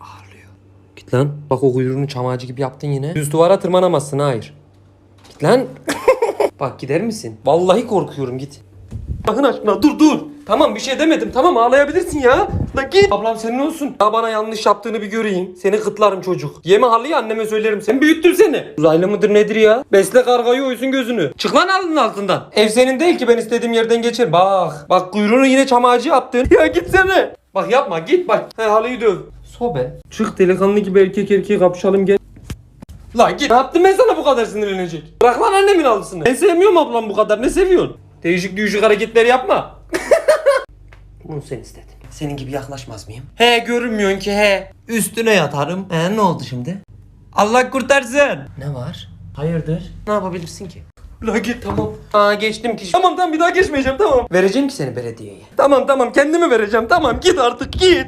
ağırlıyor. Git lan. Bak o kuyruğunu çam ağacı gibi yaptın yine. Düz duvara tırmanamazsın hayır. Git lan. Bak gider misin? Vallahi korkuyorum git. Bakın aşkına dur dur. Tamam bir şey demedim tamam ağlayabilirsin ya. La git. Ablam senin olsun. Ya bana yanlış yaptığını bir göreyim. Seni kıtlarım çocuk. Yeme halıyı anneme söylerim. Sen büyüttüm seni. Uzaylı mıdır nedir ya? Besle kargayı oysun gözünü. Çık lan alnın altından. Ev senin değil ki ben istediğim yerden geçer. Bak. Bak kuyruğunu yine çam ağacı yaptın. Ya gitsene. Bak yapma git bak. He halıyı döv. Sobe. Çık delikanlı gibi erkek erkeğe kapışalım gel. Lan git. Ne yaptım ben sana bu kadar sinirlenecek? Bırak lan annemin halısını. Ben sevmiyorum ablam bu kadar. Ne seviyorsun? Değişik değişik hareketler yapma. Bunu sen istedin. Senin gibi yaklaşmaz mıyım? He görünmüyorsun ki he. Üstüne yatarım. He ne oldu şimdi? Allah kurtarsın. Ne var? Hayırdır? Ne yapabilirsin ki? La git tamam. Aa geçtim ki. Tamam tamam bir daha geçmeyeceğim tamam. Vereceğim ki seni belediyeye. Tamam tamam kendimi vereceğim tamam git artık git.